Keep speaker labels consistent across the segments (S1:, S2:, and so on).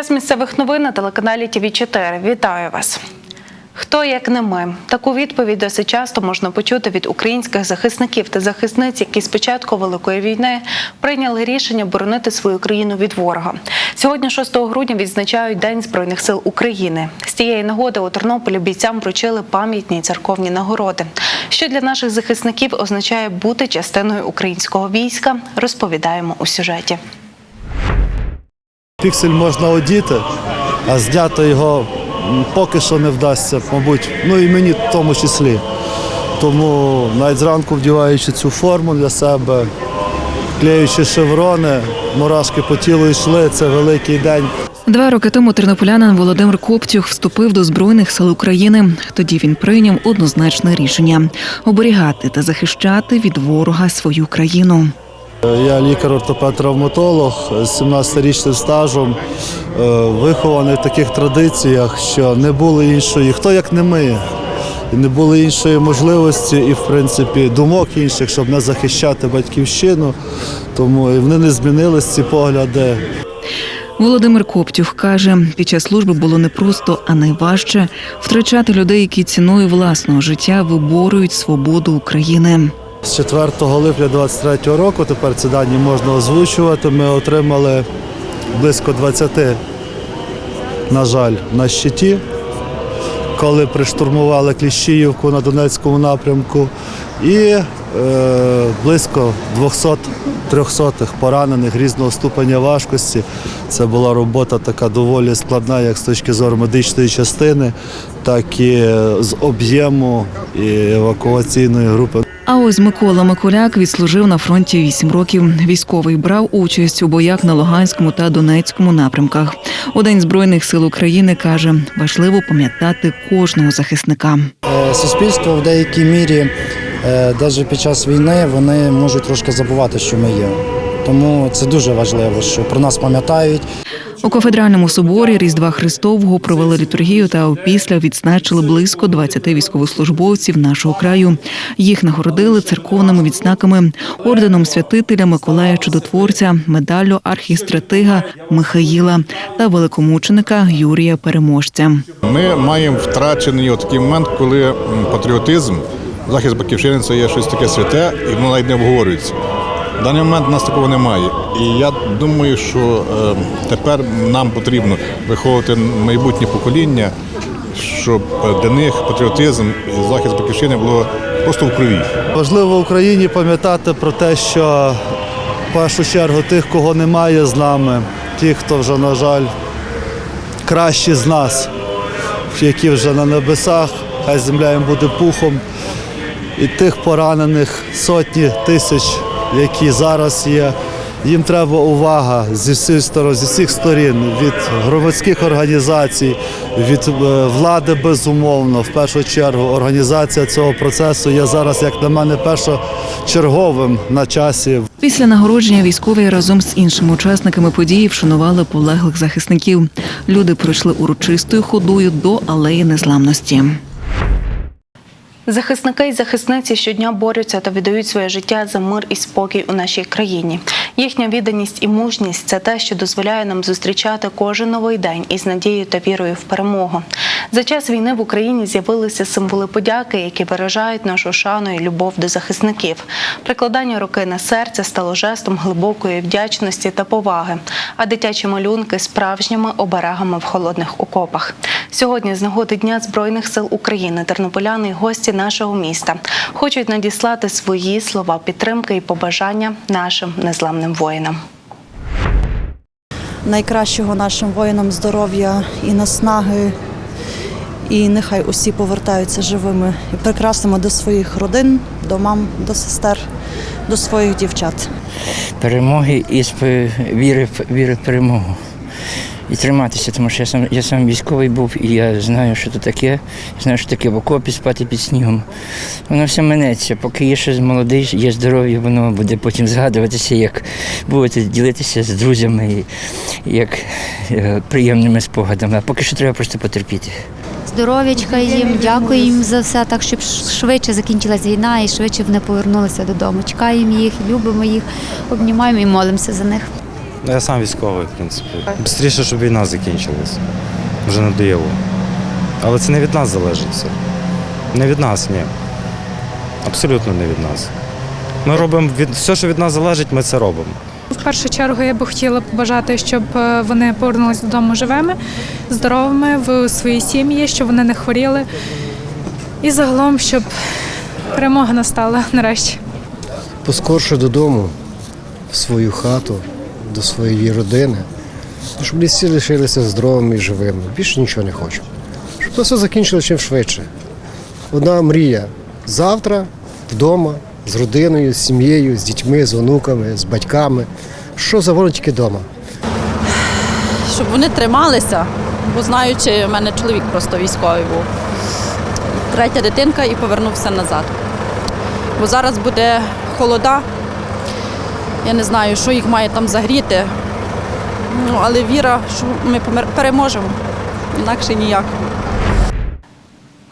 S1: Час місцевих новин на телеканалі ТВ 4 Вітаю вас. Хто як не ми? Таку відповідь досить часто можна почути від українських захисників та захисниць, які з початку великої війни прийняли рішення боронити свою країну від ворога. Сьогодні, 6 грудня, відзначають День збройних сил України. З цієї нагоди у Тернополі бійцям вручили пам'ятні церковні нагороди. Що для наших захисників означає бути частиною українського війська, розповідаємо у сюжеті.
S2: Піксель можна одіти, а зняти його поки що не вдасться, мабуть, ну і мені в тому числі. Тому навіть зранку вдіваючи цю форму для себе, клеючи шеврони, мурашки по тілу йшли, це великий день.
S3: Два роки тому тернополянин Володимир Коптюх вступив до збройних сил України. Тоді він прийняв однозначне рішення оберігати та захищати від ворога свою країну.
S2: Я лікар-ортопед-травматолог з 17-річним стажем, е, вихований в таких традиціях, що не було іншої, хто як не ми. Не було іншої можливості і, в принципі, думок інших, щоб не захищати батьківщину. Тому і вони не змінились ці погляди.
S3: Володимир Коптюх каже, під час служби було непросто, а найважче втрачати людей, які ціною власного життя виборюють свободу України.
S2: З 4 липня 2023 року, тепер ці дані можна озвучувати, ми отримали близько 20, на жаль, на щиті, коли приштурмували Кліщіївку на Донецькому напрямку, і е, близько 200-300 поранених різного ступеня важкості. Це була робота така доволі складна, як з точки зору медичної частини, так і з об'єму і евакуаційної групи.
S3: А ось Микола Миколяк відслужив на фронті 8 років. Військовий брав участь у боях на Луганському та Донецькому напрямках. У збройних сил України каже, важливо пам'ятати кожного захисника.
S4: Е, Суспільство в деякій мірі, навіть під час війни, вони можуть трошки забувати, що ми є. Тому це дуже важливо, що про нас пам'ятають.
S3: У кафедральному соборі Різдва Христового провели літургію та опісля відзначили близько 20 військовослужбовців нашого краю. Їх нагородили церковними відзнаками, орденом святителя Миколая Чудотворця, медаллю архістратига Михаїла та великомученика Юрія Переможця.
S5: Ми маємо втрачений такий момент, коли патріотизм, захист батьківщини це є щось таке святе, і воно навіть не обговорюється. Даний момент у нас такого немає. І я думаю, що е, тепер нам потрібно виховувати майбутнє покоління, щоб для них патріотизм і захист батьківщини було просто в крові.
S2: Важливо Україні пам'ятати про те, що в першу чергу тих, кого немає з нами, ті, хто вже, на жаль, кращі з нас, які вже на небесах, хай земля їм буде пухом, і тих поранених сотні тисяч, які зараз є. Їм треба увага зі всіх сторон, зі всіх сторін, від громадських організацій, від е, влади безумовно. В першу чергу організація цього процесу є зараз, як на мене, першочерговим на часі.
S3: Після нагородження військові разом з іншими учасниками події вшанували полеглих захисників. Люди пройшли урочистою ходою до алеї незламності.
S1: Захисники і захисниці щодня борються та віддають своє життя за мир і спокій у нашій країні. Їхня відданість і мужність це те, що дозволяє нам зустрічати кожен новий день із надією та вірою в перемогу. За час війни в Україні з'явилися символи подяки, які виражають нашу шану і любов до захисників. Прикладання руки на серце стало жестом глибокої вдячності та поваги, а дитячі малюнки справжніми оберегами в холодних окопах. Сьогодні з нагоди Дня Збройних сил України тернополяни і гості нашого міста хочуть надіслати свої слова підтримки і побажання нашим незламним воїнам.
S6: найкращого нашим воїнам здоров'я і наснаги. І нехай усі повертаються живими і прекрасними до своїх родин, до мам, до сестер, до своїх дівчат.
S7: перемоги і віри, віри в перемогу. І триматися, тому що я сам, я сам військовий був, і я знаю, що це таке. Знаю, що таке в окопі спати під снігом. Воно все минеться. Поки є ще молодий, є здоров'я, воно буде потім згадуватися, як будете ділитися з друзями, як е, приємними спогадами. А поки що треба просто потерпіти.
S8: Здоров'ячка їм, дякую їм за все, так щоб швидше закінчилась війна і швидше вони повернулися додому. Чекаємо їх, любимо їх, обнімаємо і молимося за них.
S9: Ну, Я сам військовий, в принципі. Бистріше, щоб війна закінчилась. Вже надоїло. Але це не від нас залежить все. Не від нас, ні. Абсолютно не від нас. Ми робимо від все, що від нас залежить, ми це робимо.
S10: В першу чергу я би хотіла побажати, щоб е, вони повернулися додому живими, здоровими в свої сім'ї, щоб вони не хворіли. І загалом, щоб перемога настала нарешті.
S11: поскорше додому, в свою хату, до своєї родини, щоб всі лишилися здоровими і живими. Більше нічого не хочу. Щоб це все закінчилося чим швидше. Одна мрія завтра вдома, з родиною, з сім'єю, з дітьми, з онуками, з батьками. Що завгодно тільки вдома.
S12: щоб вони трималися, бо знаючи, в мене чоловік просто військовий був. Третя дитинка і повернувся назад. Бо зараз буде холода. Я не знаю, що їх має там загріти. Ну, але віра, що ми переможемо. Інакше ніяк.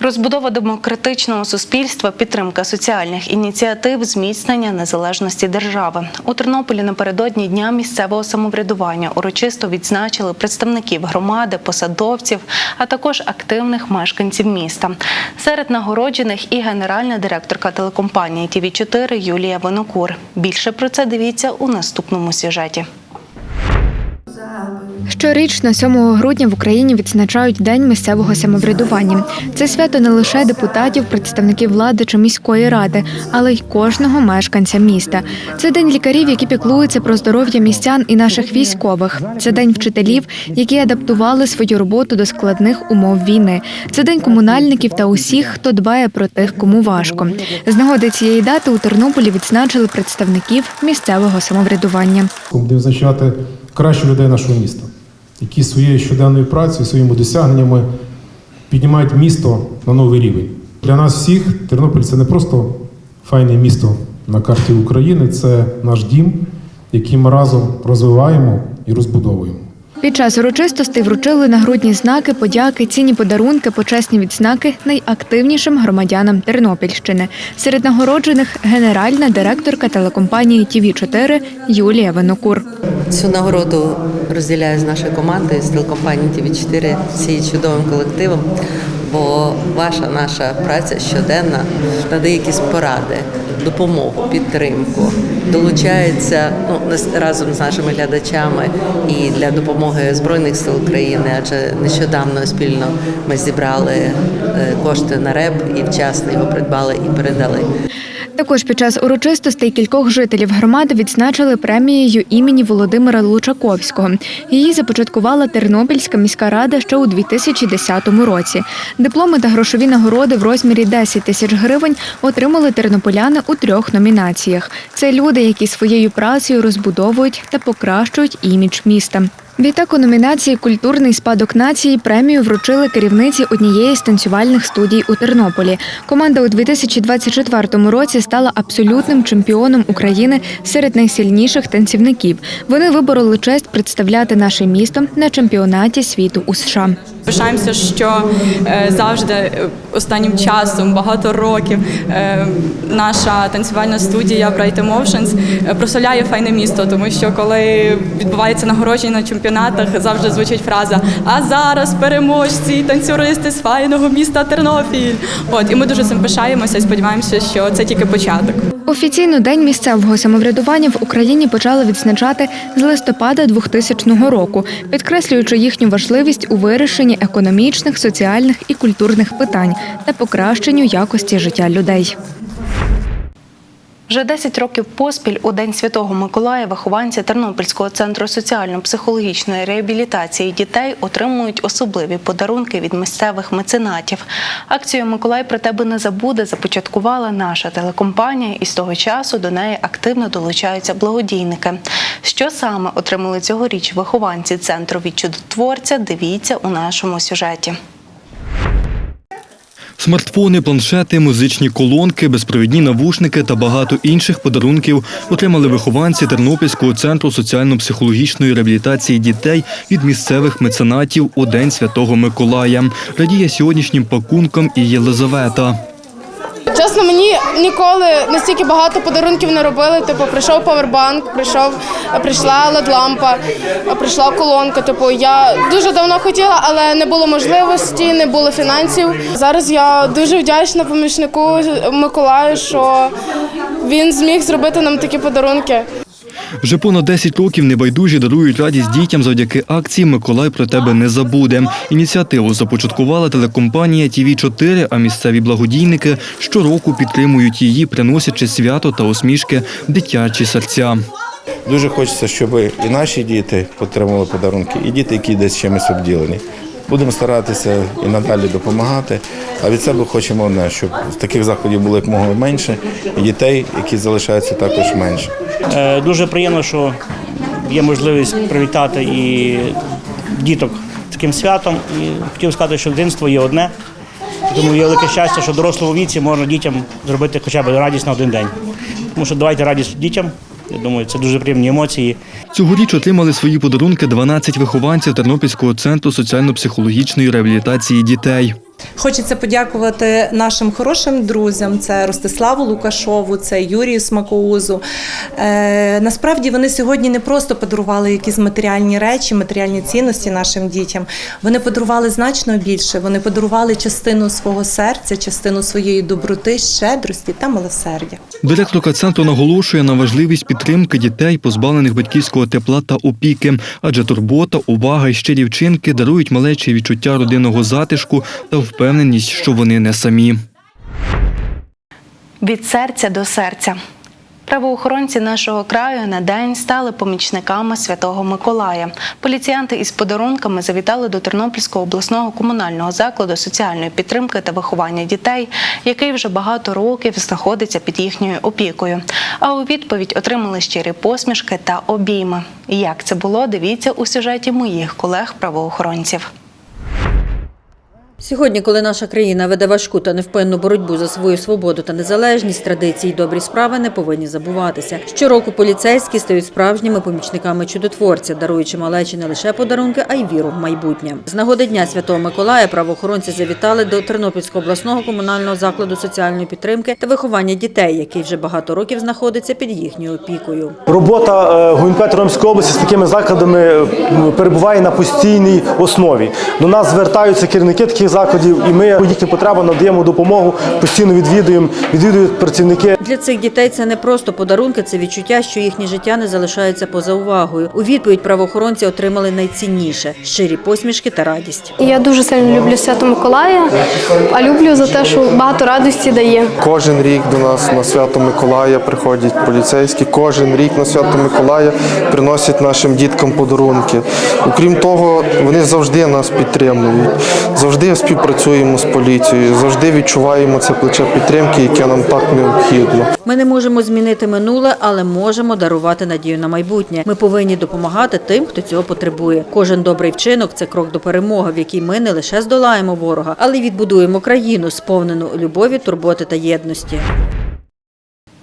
S1: Розбудова демократичного суспільства, підтримка соціальних ініціатив, зміцнення незалежності держави. У Тернополі напередодні дня місцевого самоврядування урочисто відзначили представників громади, посадовців, а також активних мешканців міста. Серед нагороджених і генеральна директорка телекомпанії ТВ 4 Юлія Винокур. Більше про це дивіться у наступному сюжеті.
S13: Щорічно 7 грудня в Україні відзначають День місцевого самоврядування. Це свято не лише депутатів, представників влади чи міської ради, але й кожного мешканця міста. Це день лікарів, які піклуються про здоров'я містян і наших військових. Це день вчителів, які адаптували свою роботу до складних умов війни. Це день комунальників та усіх, хто дбає про тих, кому важко. З нагоди цієї дати у Тернополі відзначили представників місцевого самоврядування.
S14: буде визначати кращих людей нашого міста, які своєю щоденною працею, своїми досягненнями піднімають місто на новий рівень. Для нас всіх Тернопіль це не просто файне місто на карті України, це наш дім, який ми разом розвиваємо і розбудовуємо.
S13: Під час урочистостей вручили нагрудні знаки, подяки, цінні подарунки, почесні відзнаки найактивнішим громадянам Тернопільщини. Серед нагороджених генеральна директорка телекомпанії ТВ 4 Юлія Винокур.
S15: Цю нагороду розділяю з нашою командою з телекомпанії tv 4 цією чудовим колективом, бо ваша наша праця щоденна надає якісь поради, допомогу, підтримку, долучається ну, разом з нашими глядачами і для допомоги Збройних сил України, адже нещодавно спільно ми зібрали е, кошти на РЕБ і вчасно його придбали і передали.
S13: Також під час урочистостей кількох жителів громади відзначили премією імені Володимира Лучаковського. Її започаткувала Тернопільська міська рада ще у 2010 році. Дипломи та грошові нагороди в розмірі 10 тисяч гривень отримали тернополяни у трьох номінаціях. Це люди, які своєю працею розбудовують та покращують імідж міста. Відтак у номінації Культурний спадок нації премію вручили керівниці однієї з танцювальних студій у Тернополі. Команда у 2024 році стала абсолютним чемпіоном України серед найсильніших танцівників. Вони вибороли честь представляти наше місто на чемпіонаті світу у США.
S12: Пишаємося, що е, завжди е, останнім часом, багато років, е, наша танцювальна студія Bright Emotions прославляє файне місто, тому що коли відбувається нагородження на чемпіонатах, завжди звучить фраза А зараз переможці, танцюристи з файного міста Тернопіль. От і ми дуже цим пишаємося і сподіваємося, що це тільки початок.
S13: Офіційно день місцевого самоврядування в Україні почали відзначати з листопада 2000 року, підкреслюючи їхню важливість у вирішенні економічних, соціальних і культурних питань та покращенню якості життя людей.
S1: Вже 10 років поспіль у День Святого Миколая вихованці Тернопільського центру соціально-психологічної реабілітації дітей отримують особливі подарунки від місцевих меценатів. Акцію Миколай про тебе не забуде започаткувала наша телекомпанія, і з того часу до неї активно долучаються благодійники. Що саме отримали цьогоріч вихованці центру від чудотворця? Дивіться у нашому сюжеті.
S16: Смартфони, планшети, музичні колонки, безпровідні навушники та багато інших подарунків отримали вихованці Тернопільського центру соціально-психологічної реабілітації дітей від місцевих меценатів у День Святого Миколая. Радіє сьогоднішнім пакункам і Єлизавета.
S17: Чесно, мені ніколи настільки багато подарунків не робили. Типу, прийшов павербанк, прийшов, прийшла LED-лампа, прийшла колонка. Типу, я дуже давно хотіла, але не було можливості, не було фінансів. Зараз я дуже вдячна помічнику Миколаю, що він зміг зробити нам такі подарунки.
S16: Вже понад 10 років небайдужі дарують радість дітям завдяки акції Миколай про тебе не забуде. Ініціативу започаткувала телекомпанія тв 4 а місцеві благодійники щороку підтримують її, приносячи свято та усмішки дитячі серця.
S18: Дуже хочеться, щоб і наші діти отримали подарунки, і діти, які десь чимось обділені. Будемо старатися і надалі допомагати. А від себе хочемо одне, щоб таких заходів було якомога менше, і дітей, які залишаються, також менше.
S19: Е, Дуже приємно, що є можливість привітати і діток таким святом. І хотів сказати, що дитинство є одне. Тому є велике щастя, що дорослому віці можна дітям зробити хоча б радість на один день. Тому що давайте радість дітям. Я думаю, це дуже приємні емоції.
S16: Цьогоріч отримали свої подарунки 12 вихованців Тернопільського центру соціально-психологічної реабілітації дітей.
S20: Хочеться подякувати нашим хорошим друзям: це Ростиславу Лукашову, це Юрію Смакоузу. Е, насправді вони сьогодні не просто подарували якісь матеріальні речі, матеріальні цінності нашим дітям. Вони подарували значно більше. Вони подарували частину свого серця, частину своєї доброти, щедрості та милосердя.
S16: Директорка центру наголошує на важливість підтримки дітей, позбавлених батьківського тепла та опіки, адже турбота, увага і щирі вчинки дарують малечі відчуття родинного затишку та впевненість, що вони не самі.
S1: Від серця до серця. Правоохоронці нашого краю на день стали помічниками Святого Миколая. Поліціянти із подарунками завітали до Тернопільського обласного комунального закладу соціальної підтримки та виховання дітей, який вже багато років знаходиться під їхньою опікою. А у відповідь отримали щирі посмішки та обійми. Як це було, дивіться у сюжеті моїх колег-правоохоронців.
S21: Сьогодні, коли наша країна веде важку та невпинну боротьбу за свою свободу та незалежність, традиції й добрі справи не повинні забуватися. Щороку поліцейські стають справжніми помічниками чудотворця, даруючи малечі не лише подарунки, а й віру в майбутнє. З нагоди Дня Святого Миколая правоохоронці завітали до Тернопільського обласного комунального закладу соціальної підтримки та виховання дітей, який вже багато років знаходиться під їхньою опікою.
S22: Робота е, ГУНП Тернопільської області з такими закладами е, перебуває на постійній основі. До нас звертаються керівники таких закладів, і ми по їхнім потребам надаємо допомогу, постійно відвідуємо, відвідують працівники.
S21: Для цих дітей це не просто подарунки, це відчуття, що їхнє життя не залишається поза увагою. У відповідь правоохоронці отримали найцінніше щирі посмішки та радість.
S17: Я дуже сильно люблю Свято Миколая, а люблю за те, що багато радості дає.
S23: Кожен рік до нас на свято Миколая приходять поліцейські. Кожен рік на свято Миколая приносять нашим діткам подарунки. Окрім того, вони завжди нас підтримують, завжди співпрацюємо з поліцією, завжди відчуваємо це плече підтримки, яке нам так необхідно.
S21: Ми не можемо змінити минуле, але можемо дарувати надію на майбутнє. Ми повинні допомагати тим, хто цього потребує. Кожен добрий вчинок це крок до перемоги, в якій ми не лише здолаємо ворога, але й відбудуємо країну, сповнену любові, турботи та єдності.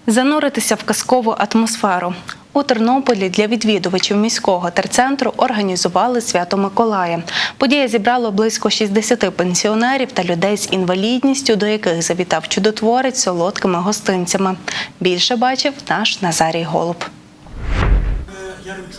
S1: Зануритися в казкову атмосферу. У Тернополі для відвідувачів міського терцентру організували свято Миколая. Подія зібрала близько 60 пенсіонерів та людей з інвалідністю, до яких завітав чудотворець солодкими гостинцями. Більше бачив наш Назарій Голуб.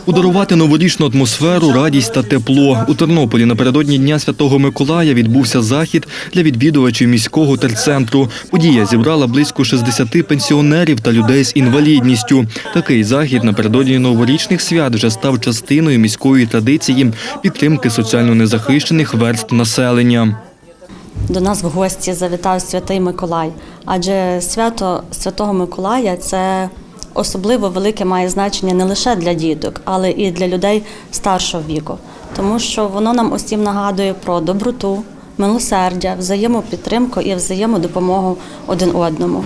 S16: Ударувати новорічну атмосферу, радість та тепло. У Тернополі напередодні Дня Святого Миколая відбувся захід для відвідувачів міського терцентру. Подія зібрала близько 60 пенсіонерів та людей з інвалідністю. Такий захід напередодні новорічних свят вже став частиною міської традиції підтримки соціально незахищених верств населення.
S24: До нас в гості завітав святий Миколай, адже свято Святого Миколая це особливо велике має значення не лише для діток, але і для людей старшого віку, тому що воно нам усім нагадує про доброту, милосердя, взаємопідтримку і взаємодопомогу один одному.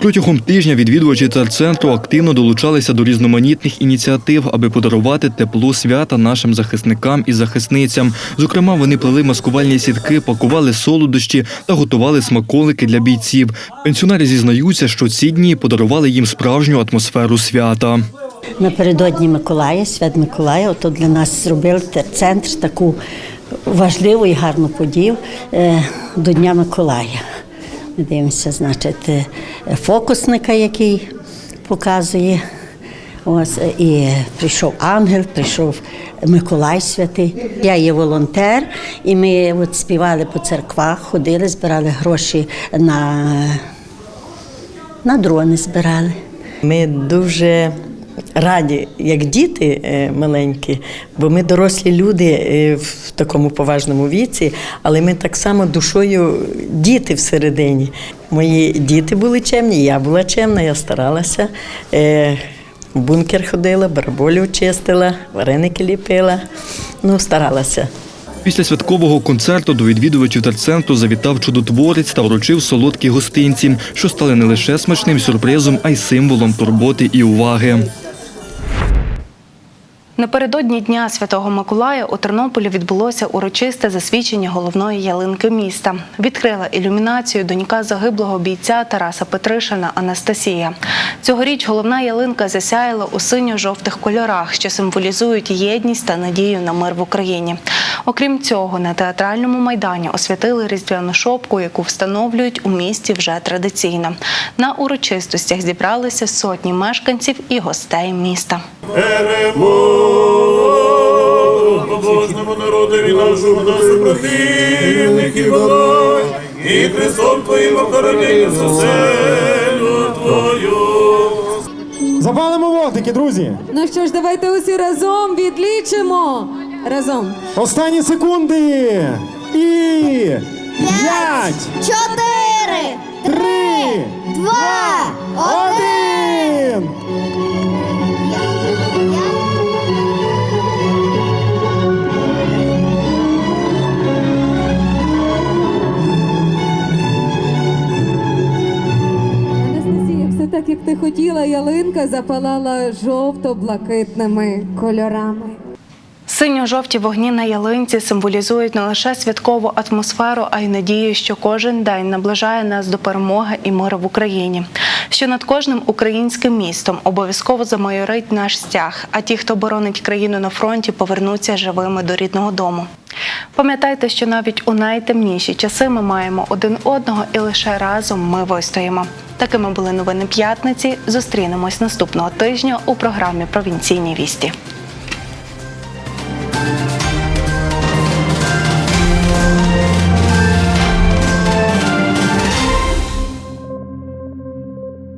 S16: Протягом тижня відвідувачі терцентру активно долучалися до різноманітних ініціатив, аби подарувати тепло свята нашим захисникам і захисницям. Зокрема, вони плели маскувальні сітки, пакували солодощі та готували смаколики для бійців. Пенсіонери зізнаються, що ці дні подарували їм справжню атмосферу свята.
S25: Напередодні Миколая, свят Миколая, ото для нас зробив центр таку важливу і гарну подію е, до Дня Миколая. Дивимося, значить, е, фокусника, який показує. Ось е, і прийшов ангел, прийшов Миколай Святий. Я є волонтер, і ми от співали по церквах, ходили, збирали гроші на, на дрони збирали.
S26: Ми дуже раді, як діти е, маленькі, бо ми дорослі люди е, в такому поважному віці, але ми так само душою діти всередині. Мої діти були чемні, я була чемна, я старалася. Е, В бункер ходила, бараболю чистила, вареники ліпила. Ну, старалася.
S16: Після святкового концерту до відвідувачів терцентру завітав чудотворець та вручив солодкі гостинці, що стали не лише смачним сюрпризом, а й символом турботи і уваги.
S1: Напередодні Дня Святого Миколая у Тернополі відбулося урочисте засвідчення головної ялинки міста. Відкрила ілюмінацію донька загиблого бійця Тараса Петришина Анастасія. Цьогоріч головна ялинка засяяла у синьо-жовтих кольорах, що символізують єдність та надію на мир в Україні. Окрім цього, на театральному майдані освятили різдвяну шопку, яку встановлюють у місті вже традиційно. На урочистостях зібралися сотні мешканців і гостей міста.
S27: побожному народові нашому до супротивників волонь, і Христом Твоїм охорони заселю Твою.
S28: Запалимо вогники, друзі!
S29: Ну що ж, давайте усі разом відлічимо. Разом.
S28: Останні секунди! І п'ять,
S30: чотири,
S28: три,
S30: два,
S28: один!
S29: Анастасія, все так, як ти хотіла, ялинка запалала жовто-блакитними кольорами.
S1: Синьо-жовті вогні на ялинці символізують не лише святкову атмосферу, а й надію, що кожен день наближає нас до перемоги і миру в Україні. Що над кожним українським містом обов'язково замайорить наш стяг, а ті, хто боронить країну на фронті, повернуться живими до рідного дому. Пам'ятайте, що навіть у найтемніші часи ми маємо один одного і лише разом ми вистоїмо. Такими були новини п'ятниці. Зустрінемось наступного тижня у програмі Провінційні вісті.